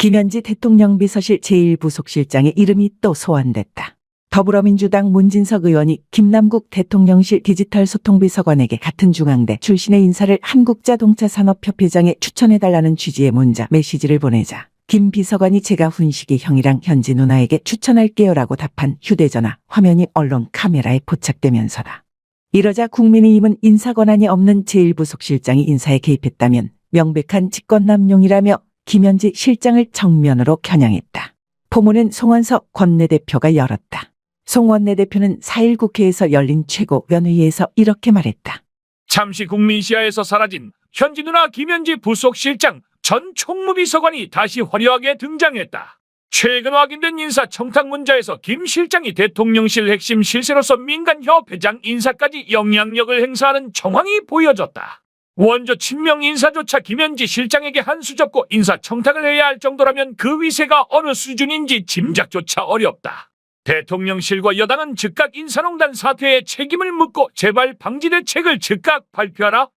김현지 대통령 비서실 제1부속실장의 이름이 또 소환됐다. 더불어민주당 문진석 의원이 김남국 대통령실 디지털 소통비서관에게 같은 중앙대 출신의 인사를 한국자동차산업협회장에 추천해달라는 취지의 문자 메시지를 보내자 김 비서관이 제가 훈식이 형이랑 현지 누나에게 추천할게요라고 답한 휴대전화 화면이 언론 카메라에 포착되면서다. 이러자 국민의힘은 인사 권한이 없는 제1부속실장이 인사에 개입했다면 명백한 직권남용이라며 김현지 실장을 정면으로 겨냥했다. 포문은 송원석 권내대표가 열었다. 송 원내대표는 4일 국회에서 열린 최고위원회의에서 이렇게 말했다. 잠시 국민 시야에서 사라진 현지 누나 김현지 부속실장 전 총무비서관이 다시 화려하게 등장했다. 최근 확인된 인사 청탁 문자에서 김 실장이 대통령실 핵심 실세로서 민간 협회장 인사까지 영향력을 행사하는 정황이 보여졌다. 원조 친명 인사조차 김현지 실장에게 한 수 접고 인사 청탁을 해야 할 정도라면 그 위세가 어느 수준인지 짐작조차 어렵다. 대통령실과 여당은 즉각 인사농단 사태에 책임을 묻고 재발 방지 대책을 즉각 발표하라.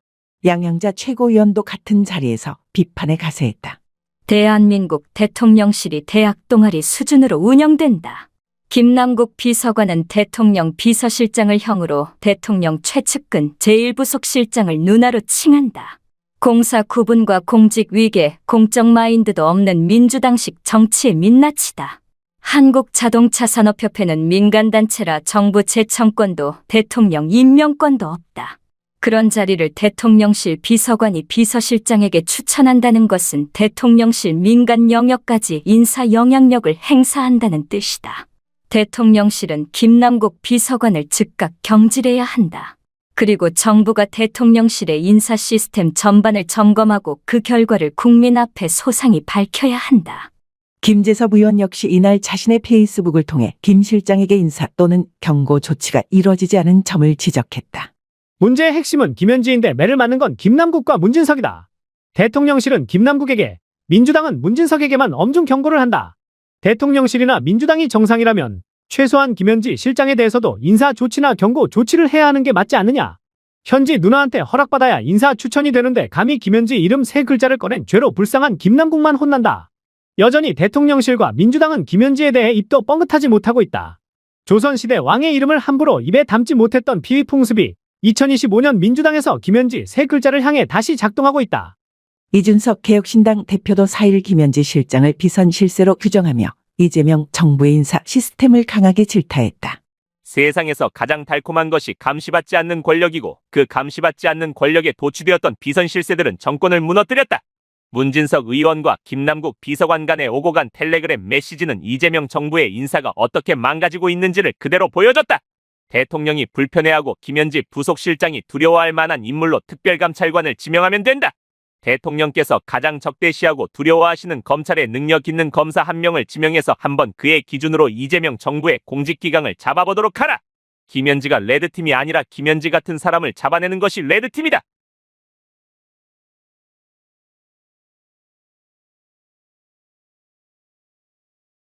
양양자 최고위원도 같은 자리에서 비판에 가세했다. 대한민국 대통령실이 대학 동아리 수준으로 운영된다. 김남국 비서관은 대통령 비서실장을 형으로 대통령 최측근 제1부속 실장을 누나로 칭한다. 공사 구분과 공직 위계, 공적 마인드도 없는 민주당식 정치의 민낯이다. 한국자동차산업협회는 민간단체라 정부 제청권도 대통령 임명권도 없다. 그런 자리를 대통령실 비서관이 비서실장에게 추천한다는 것은 대통령실 민간 영역까지 인사 영향력을 행사한다는 뜻이다. 대통령실은 김남국 비서관을 즉각 경질해야 한다. 그리고 정부가 대통령실의 인사 시스템 전반을 점검하고 그 결과를 국민 앞에 소상히 밝혀야 한다. 김재섭 의원 역시 이날 자신의 페이스북을 통해 김 실장에게 인사 또는 경고 조치가 이뤄지지 않은 점을 지적했다. 문제의 핵심은 김현지인데 매를 맞는 건 김남국과 문진석이다. 대통령실은 김남국에게, 민주당은 문진석에게만 엄중 경고를 한다. 대통령실이나 민주당이 정상이라면 최소한 김현지 실장에 대해서도 인사 조치나 경고 조치를 해야 하는 게 맞지 않느냐. 현지 누나한테 허락받아야 인사 추천이 되는데 감히 김현지 이름 세 글자를 꺼낸 죄로 불쌍한 김남국만 혼난다. 여전히 대통령실과 민주당은 김현지에 대해 입도 뻥긋하지 못하고 있다. 조선시대 왕의 이름을 함부로 입에 담지 못했던 비위 풍습이 2025년 민주당에서 김현지 세 글자를 향해 다시 작동하고 있다. 이준석 개혁신당 대표도 4일 김현지 실장을 비선 실세로 규정하며 이재명 정부의 인사 시스템을 강하게 질타했다. 세상에서 가장 달콤한 것이 감시받지 않는 권력이고 그 감시받지 않는 권력에 도취되었던 비선 실세들은 정권을 무너뜨렸다. 문진석 의원과 김남국 비서관 간의 오고 간 텔레그램 메시지는 이재명 정부의 인사가 어떻게 망가지고 있는지를 그대로 보여줬다. 대통령이 불편해하고 김현지 부속실장이 두려워할 만한 인물로 특별감찰관을 지명하면 된다. 대통령께서 가장 적대시하고 두려워하시는 검찰의 능력 있는 검사 한 명을 지명해서 한번 그의 기준으로 이재명 정부의 공직기강을 잡아보도록 하라. 김현지가 레드팀이 아니라 김현지 같은 사람을 잡아내는 것이 레드팀이다.